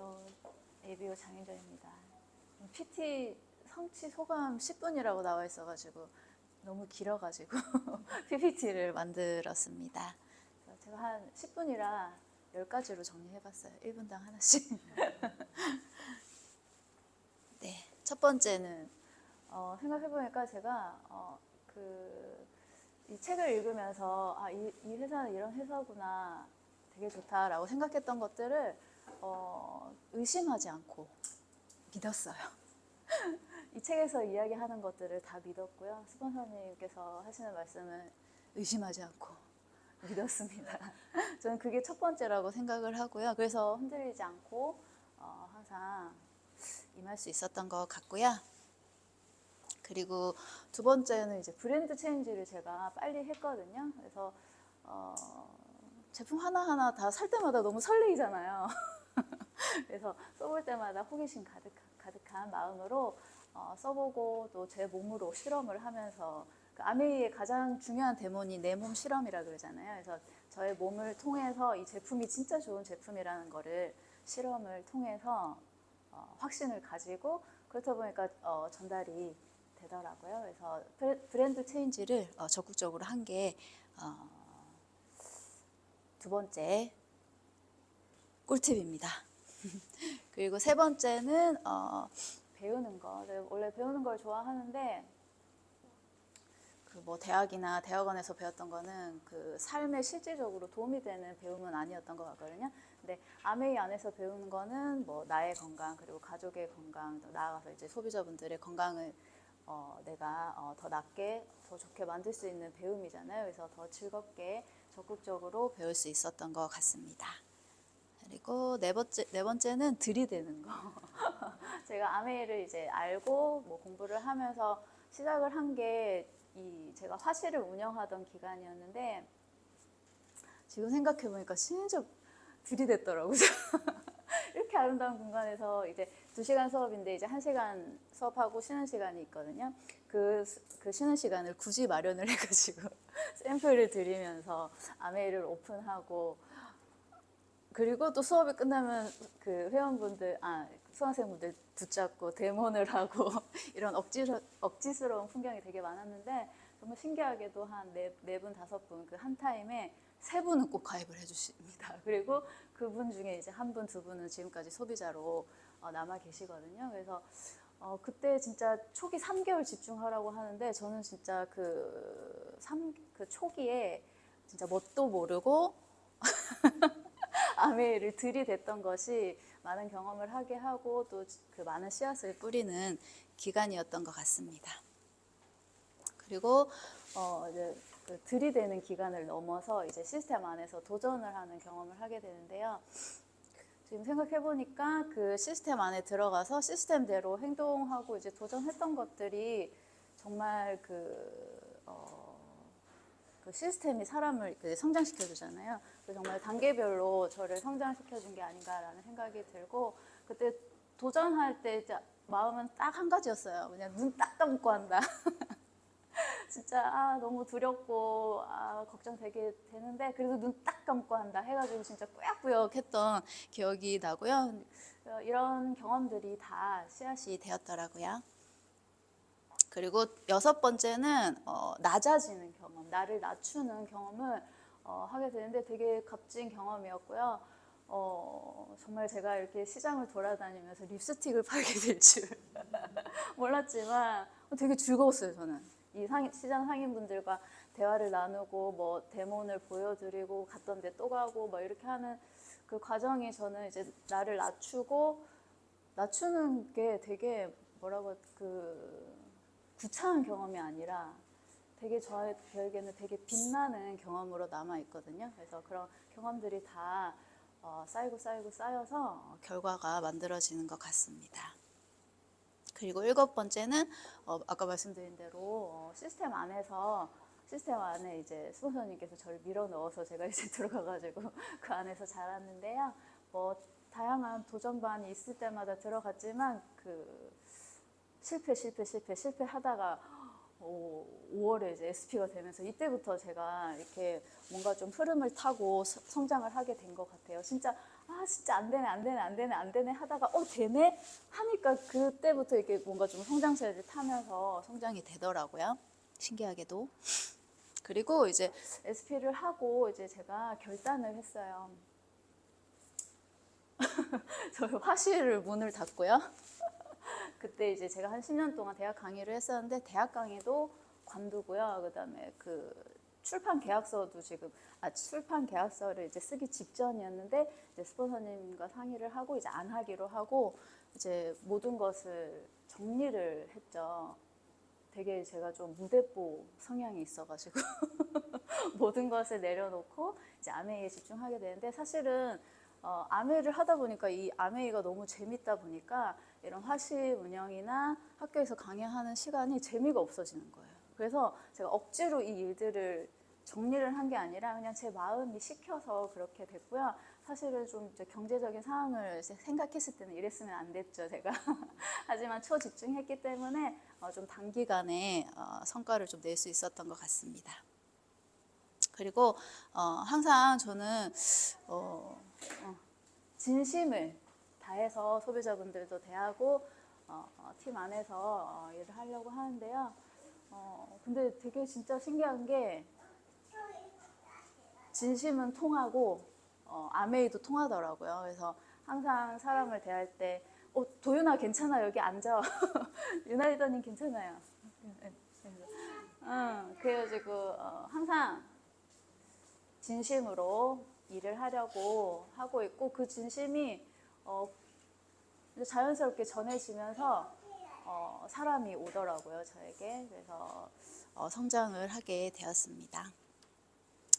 안녕하세요. ABO 장윤정입니다. PT 성취 소감 10분이라고 나와 있어가지고 너무 길어가지고 PPT를 만들었습니다. 제가 한 10분이라 10가지로 정리해봤어요. 1분당 하나씩. 네, 첫 번째는 어, 생각해보니까 제가 어, 그, 이 책을 읽으면서 아, 이, 이 회사는 이런 회사구나 되게 좋다라고 생각했던 것들을 어, 의심하지 않고 믿었어요. 이 책에서 이야기하는 것들을 다 믿었고요. 스폰서님께서 하시는 말씀을 의심하지 않고 믿었습니다. 저는 그게 첫 번째라고 생각을 하고요. 그래서 흔들리지 않고 어, 항상 임할 수 있었던 것 같고요. 그리고 두 번째는 이제 브랜드 체인지를 제가 빨리 했거든요. 그래서 어, 제품 하나하나 다 살 때마다 너무 설레이잖아요. 그래서 써볼 때마다 호기심 가득, 가득 한 마음으로 어, 써보고 또 제 몸으로 실험을 하면서 그 아메이의 가장 중요한 데몬이 내 몸 실험이라 그러잖아요. 그래서 저의 몸을 통해서 이 제품이 진짜 좋은 제품이라는 거를 실험을 통해서 어, 확신을 가지고 그렇다 보니까 어, 전달이 되더라고요. 그래서 브랜드 체인지를 어, 적극적으로 한게 어, 두 번째 꿀팁입니다. 그리고 세 번째는 어, 배우는 거. 원래 배우는 걸 좋아하는데 그 뭐 대학이나 대학원에서 배웠던 거는 그 삶에 실질적으로 도움이 되는 배움은 아니었던 것 같거든요. 근데 아메이 안에서 배우는 거는 뭐 나의 건강 그리고 가족의 건강 또 나아가서 이제 소비자분들의 건강을 어, 내가 어, 더 낫게 더 좋게 만들 수 있는 배움이잖아요. 그래서 더 즐겁게 적극적으로 배울 수 있었던 것 같습니다. 그리고 네 번째 네 번째는 들이대는 거. 제가 아메이를 이제 알고 뭐 공부를 하면서 시작을 한 게 이 제가 화실을 운영하던 기간이었는데 지금 생각해 보니까 진짜 들이댔더라고요. 이렇게 아름다운 공간에서 이제 두 시간 수업인데 이제 한 시간 수업하고 쉬는 시간이 있거든요. 그, 스- 그 쉬는 시간을 굳이 마련을 해가지고 샘플을 드리면서 아메이를 오픈하고 그리고 또 수업이 끝나면 그 회원분들, 아, 수강생분들 붙잡고 데모를 하고 이런 억지로, 억지스러운 풍경이 되게 많았는데 정말 신기하게도 한 네, 네 분, 다섯 분 그 한 타임에 세 분은 꼭 가입을 해주십니다. 그리고 그분 중에 이제 한 분, 두 분은 지금까지 소비자로 어, 남아 계시거든요. 그래서 어, 그때 진짜 초기 3개월 집중하라고 하는데 저는 진짜 그, 삼, 그 초기에 진짜 뭣도 모르고 아메이를 들이댔던 것이 많은 경험을 하게 하고 또 그 많은 씨앗을 뿌리는 기간이었던 것 같습니다. 그리고 어 이제 그 들이대는 기간을 넘어서 이제 시스템 안에서 도전을 하는 경험을 하게 되는데요. 지금 생각해 보니까 그 시스템 안에 들어가서 시스템대로 행동하고 이제 도전했던 것들이 정말 그, 어, 그 시스템이 사람을 그 성장시켜 주잖아요. 정말 단계별로 저를 성장시켜 준 게 아닌가라는 생각이 들고 그때 도전할 때 마음은 딱 한 가지였어요. 그냥 눈 딱 감고 한다. 진짜 아 너무 두렵고 아 걱정되게 되는데 그래도 눈 딱 감고 한다 해가지고 진짜 꾸역꾸역 했던 기억이 나고요. 어, 이런 경험들이 다 씨앗이 되었더라고요. 그리고 여섯 번째는 어, 낮아지는 경험, 나를 낮추는 경험을 어, 하게 되는데 되게 값진 경험이었고요. 어, 정말 제가 이렇게 시장을 돌아다니면서 립스틱을 팔게 될 줄 몰랐지만 되게 즐거웠어요, 저는. 이 상, 시장 상인분들과 대화를 나누고 뭐 데몬을 보여드리고 갔던 데 또 가고 뭐 이렇게 하는 그 과정이 저는 이제 나를 낮추고 낮추는 게 되게 뭐라고 그 구차한 경험이 아니라 되게 저에게는 되게 빛나는 경험으로 남아 있거든요. 그래서 그런 경험들이 다 어, 쌓이고 쌓이고 쌓여서 결과가 만들어지는 것 같습니다. 그리고 일곱 번째는 어, 아까 말씀드린 대로 어, 시스템 안에서 시스템 안에 이제 스폰서님께서 저를 밀어 넣어서 제가 이제 들어가가지고 그 안에서 자랐는데요. 뭐 다양한 도전반이 있을 때마다 들어갔지만 그 실패 실패 실패 실패하다가 어, 5월에 이제 SP가 되면서 이때부터 제가 이렇게 뭔가 좀 흐름을 타고 서- 성장을 하게 된 것 같아요. 진짜 아 진짜 안 되네 안 되네 안 되네 안 되네 하다가 어 되네 하니까 그때부터 이렇게 뭔가 좀 성장세를 타면서 성장이 되더라고요. 신기하게도. 그리고 이제 SP를 하고 이제 제가 결단을 했어요. 저희 화실을 문을 닫고요. 그때 이제 제가 한 10년 동안 대학 강의를 했었는데 대학 강의도 관두고요. 그다음에 그 출판 계약서도 지금 아 출판 계약서를 이제 쓰기 직전이었는데 이제 스폰서님과 상의를 하고 이제 안 하기로 하고 이제 모든 것을 정리를 했죠. 되게 제가 좀 무대뽀 성향이 있어가지고 모든 것을 내려놓고 이제 아메이에 집중하게 되는데 사실은 어, 아메이를 하다 보니까 이 아메이가 너무 재밌다 보니까 이런 화실 운영이나 학교에서 강의하는 시간이 재미가 없어지는 거예요. 그래서 제가 억지로 이 일들을 정리를 한 게 아니라 그냥 제 마음이 시켜서 그렇게 됐고요. 사실은 좀 경제적인 상황을 생각했을 때는 이랬으면 안 됐죠, 제가. 하지만 초집중했기 때문에 어, 좀 단기간에 어, 성과를 좀 낼 수 있었던 것 같습니다. 그리고 어, 항상 저는 어, 어, 진심을 다해서 소비자분들도 대하고 어, 어, 팀 안에서 어, 일을 하려고 하는데요. 어, 근데 되게 진짜 신기한 게 진심은 통하고 어, 아메이도 통하더라고요. 그래서 항상 사람을 대할 때 어, 도윤아 괜찮아 여기 앉아. 유나이더님 괜찮아요. 응, 그래가지고 어, 항상 진심으로 일을 하려고 하고 있고 그 진심이 어, 자연스럽게 전해지면서 어, 사람이 오더라고요 저에게 그래서 어, 성장을 하게 되었습니다.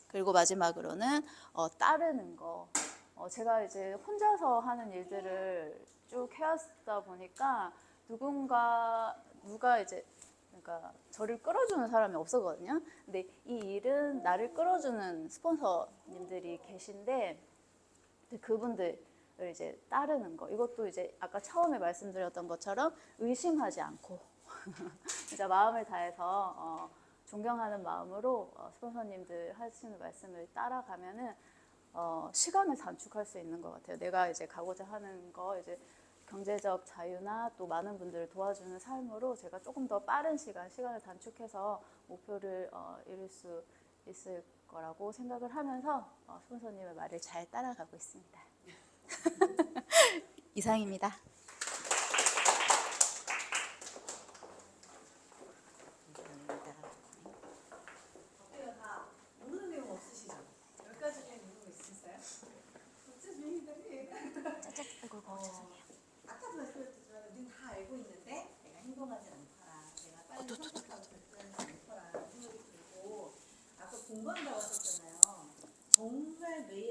그리고 마지막으로는 어, 따르는 거. 어, 제가 이제 혼자서 하는 일들을 쭉 해왔다 보니까 누군가 누가 이제 그러니까 저를 끌어주는 사람이 없었거든요. 근데 이 일은 나를 끌어주는 스폰서님들이 계신데 그분들을 이제 따르는 거. 이것도 이제 아까 처음에 말씀드렸던 것처럼 의심하지 않고 진짜 마음을 다해서 어, 존경하는 마음으로 어, 스폰서님들 하시는 말씀을 따라가면은 어, 시간을 단축할 수 있는 것 같아요. 내가 이제 가고자 하는 거 이제 경제적 자유나 또 많은 분들을 도와주는 삶으로 제가 조금 더 빠른 시간, 시간을 단축해서 목표를 어, 이룰 수 있을 거라고 생각을 하면서 어, 스폰서님의 말을 잘 따라가고 있습니다. 이상입니다. 아, 공부한다고 하셨잖아요. 정말 매일